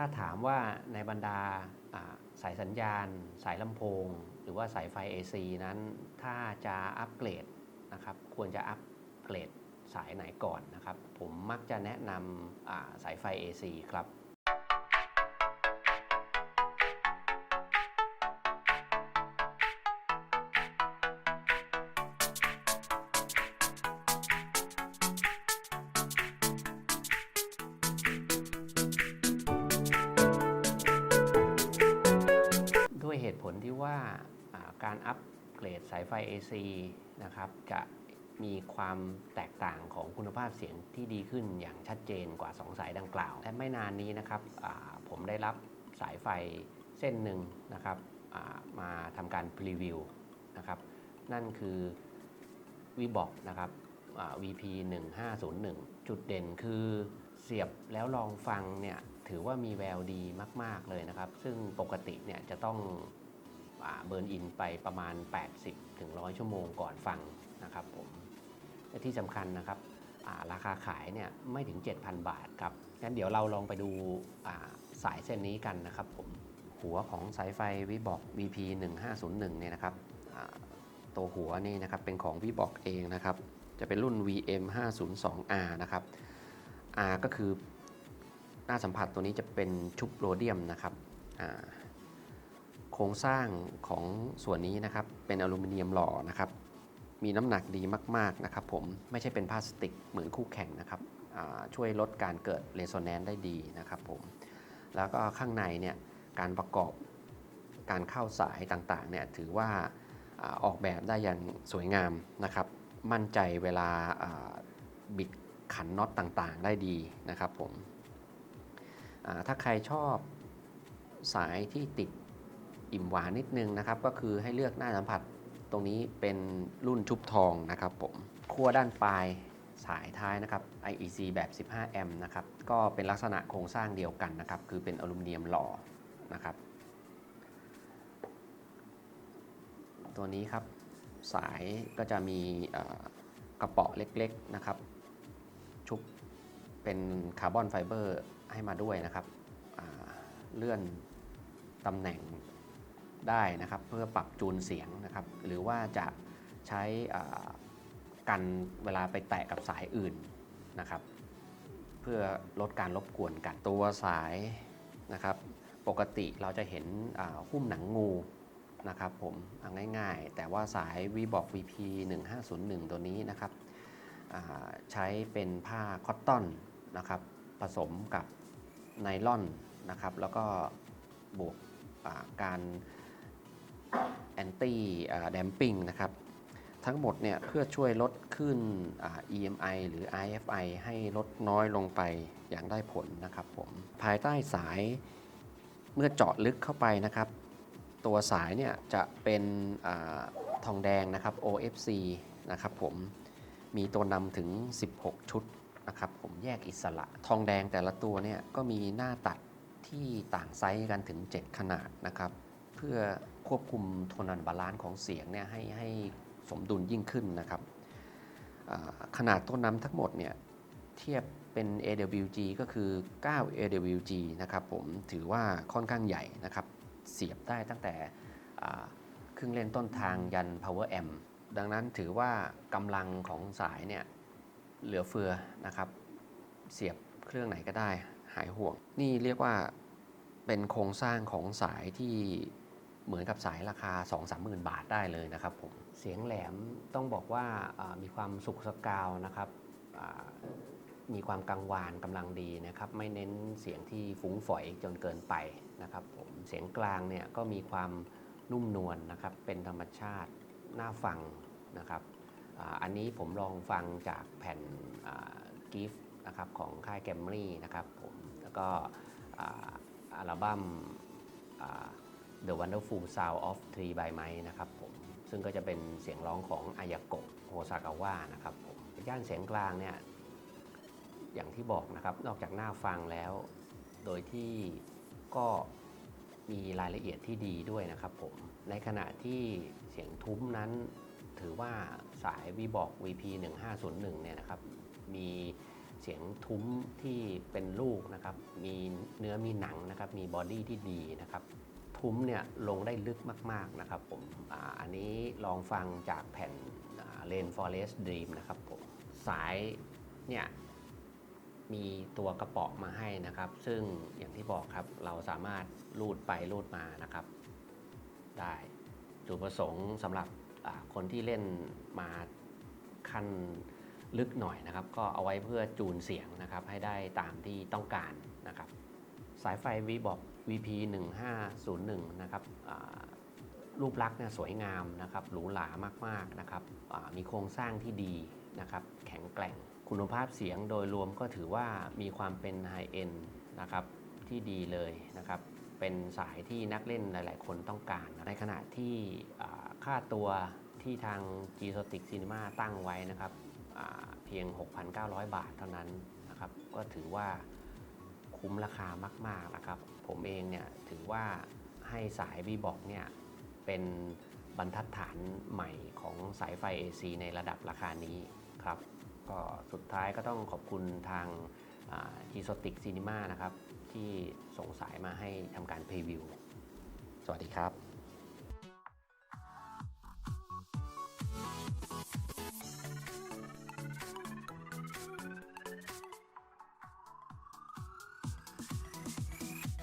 ถ้าถามว่าในบรรดาสายสัญญาณ สายลำโพง หรือว่าสายไฟ AC นั้น ถ้าจะอัปเกรดนะครับ ควรจะอัปเกรดสายไหนก่อนนะครับ ผมมักจะแนะนำสายไฟ AC ครับ การอัปเกรดสายไฟ AC นะครับจะมีความแตกต่างของคุณภาพเสียงที่ดีขึ้นอย่างชัดเจนกว่า 2 สายดังกล่าว และไม่นานนี้นะครับผมได้รับสายไฟเส้นหนึ่งนะครับมาทำการพรีวิวนะครับนั่นคือวีบอกนะครับอ่า VP 1501จุดเด่นคือเสียบแล้วลองฟังเนี่ยถือว่ามีแววดีมาก ๆ เลยนะครับ ซึ่งปกติเนี่ยจะต้อง เบิร์นอินไปประมาณ 80ถึง100 ชั่วโมงก่อนฟังนะครับผมและที่สำคัญนะครับาราคาขายเนี่ยไม่ถึง 7,000 บาทครับงั้นเดี๋ยวเราลองไปดูาสายเส้นนี้กันนะครับผมหัวของสายไฟวิบอก VP 1501เนี่ยนะครับตัวหัวนี่นะครับเป็นของวิบอกเองนะครับ จะเป็นรุ่น VM 502R นะครับ R ก็คือหน้าสัมผัสตัวนี้จะเป็นชุบโรเดียมนะครับ ครงสร้างของส่วนนี้นะครับเป็นอลูมิเนียมหล่อนะครับมีน้ำหนักดีมากๆนะครับผมไม่ใช่เป็นพลาสติกเหมือนคู่แข่งนะครับช่วยลดการเกิดเรโซแนนซ์ได้ดีนะครับผมแล้วก็ข้างในเนี่ยการประกอบการเข้าสายต่างๆเนี่ยถือว่าออกแบบได้อย่างสวยงามนะครับ มั่นใจเวลาบิดขันน็อตต่างๆ ได้ดีนะครับผมถ้าใครชอบสายที่ติด อิ่มหวานนิดนึงนะครับ ก็คือให้เลือกหน้าสัมผัสตรงนี้เป็นรุ่นชุบทองนะครับผมขั้วด้านปลายสายท้ายนะครับ IEC แบบ 15 แอมป์นะครับ ก็เป็นลักษณะโครงสร้างเดียวกันนะครับ คือเป็นอลูมิเนียมหล่อนะครับ ตัวนี้ครับสายก็จะมีกระเป๋อเล็กๆนะครับ ชุบเป็นคาร์บอนไฟเบอร์ให้มาด้วยนะครับเลื่อนตำแหน่ง ได้นะครับเพื่อปรับจูนเสียงนะครับ หรือว่าจะใช้กันเวลาไปแตะกับสายอื่นนะครับ เพื่อลดการรบกวนกันตัวสายนะครับ ปกติเราจะเห็นหุ้มหนังงูนะครับผมเอาง่ายๆ แต่ว่าสาย v b o x VP 1501 ตัวนี้นะครับใช้เป็นผ้าคอตตอนนะครับผสมกับไนล่อนนะครับแล้วก็บวกการ แอนตี้แดมปิ้งนะครับ ทั้งหมดเนี่ยเพื่อช่วยลดขึ้น EMI หรือ IFI ให้ลดน้อยลงไปอย่างได้ผลนะครับผมภายใต้สายเมื่อเจาะลึกเข้าไปนะครับ ตัวสายเนี่ยจะเป็นอทองแดงนะครับ OFC นะครับผมมีตัวนำถึง 16 ชุดนะครับผมแยกอิสระ ทองแดงแต่ละตัวเนี่ยก็มีหน้าตัดที่ต่างไซส์กันถึง 7 ขนาดนะครับ เพื่อ ควบคุมโทนันบาลานซ์ของเสียงเนี่ยให้ให้สมดุลยิ่งขึ้นนะครับขนาดตัวนำทั้งหมดเนี่ยเทียบเป็น AWG ก็คือ 9 AWG นะครับผมถือว่าค่อนข้างใหญ่นะครับ เสียบได้ตั้งแต่เครื่องเล่นต้นทางยัน power amp ดังนั้นถือว่ากำลังของสายเนี่ยเหลือเฟือนะครับ เสียบเครื่องไหนก็ได้หายห่วง นี่เรียกว่าเป็นโครงสร้างของสายที่ เหมือนกับสายราคา 2-3หมื่นบาทได้เลยนะครับผม เสียงแหลมต้องบอกว่ามีความสุขสกาวนะครับมีความกังวานกำลังดีนะครับไม่เน้นเสียงที่ฟุ้งฝอยจนเกินไปนะครับผมเสียงกลางเนี่ยก็มีความนุ่มนวลนะครับเป็นธรรมชาติน่าฟังนะครับอ,อันนี้ผมลองฟังจากแผ่นกิฟต์นะครับของค่ายแกมมี่นะครับผมแล้วก็อัลบั้ม The Wonderful Sound of Tree by m i นะครับผมซึ่งก็จะเป็นเสียงร้องของอายาโกะโฮซากาวะนะครับผมย่านเสียงกลางเนี่ยอย่างที่บอกนะครับนอกจากหน้าฟังแล้ว โดยที่ก็มีรายละเอียดที่ดีด้วยนะครับผมในขณะที่เสียงทุ้มนั้น ถือว่าสาย v b o x VP 1501เนี่ยนะครับมีเสียงทุ้มที่เป็นลูกนะครับ มีเนื้อมีหนังนะครับ มีบอดี้ที่ดีนะครับ ทุ้มเนี่ยลงได้ลึกมาก ๆ นะครับผมออันนี้ลองฟังจากแผ่นเลน Forest Dream นะครับผม สายเนี่ยมีตัวกระป๋อมาให้นะครับ ซึ่งอย่างที่บอกครับเราสามารถลูดไปลูดมานะครับ ได้จุดประสงค์สำหรับคนที่เล่นมาขั้นลึกหน่อยนะครับ ก็เอาไว้เพื่อจูนเสียงนะครับให้ได้ตามที่ต้องการนะครับ สายไฟ v b o x VP 1501นะครับรูปลักษณ์เนี่ยสวยงามนะครับหรูหรามากๆนะครับมีโครงสร้างที่ดีนะครับแข็งแกร่ง คุณภาพเสียงโดยรวมก็ถือว่ามีความเป็นไฮเอ็นนะครับที่ดีเลยนะครับเป็นสายที่นักเล่นหลาย ๆ คนต้องการ ในขณะที่ค่าตัวที่ทาง g s o t i c Cinema ตั้งไว้นะครับเพียง 6,900 บาทเท่านั้นนะครับก็ถือว่า คุ้มราคามาก ๆนะครับ ผมเองเนี่ยถือว่าให้สายบีบอกเนี่ยเป็นบรรทัดฐานใหม่ของสายไฟ AC ในระดับราคานี้ครับ ก็สุดท้ายก็ต้องขอบคุณทางจีโซติกซีนีมานะครับ ที่ส่งสายมาให้ทำการพรีวิว สวัสดีครับ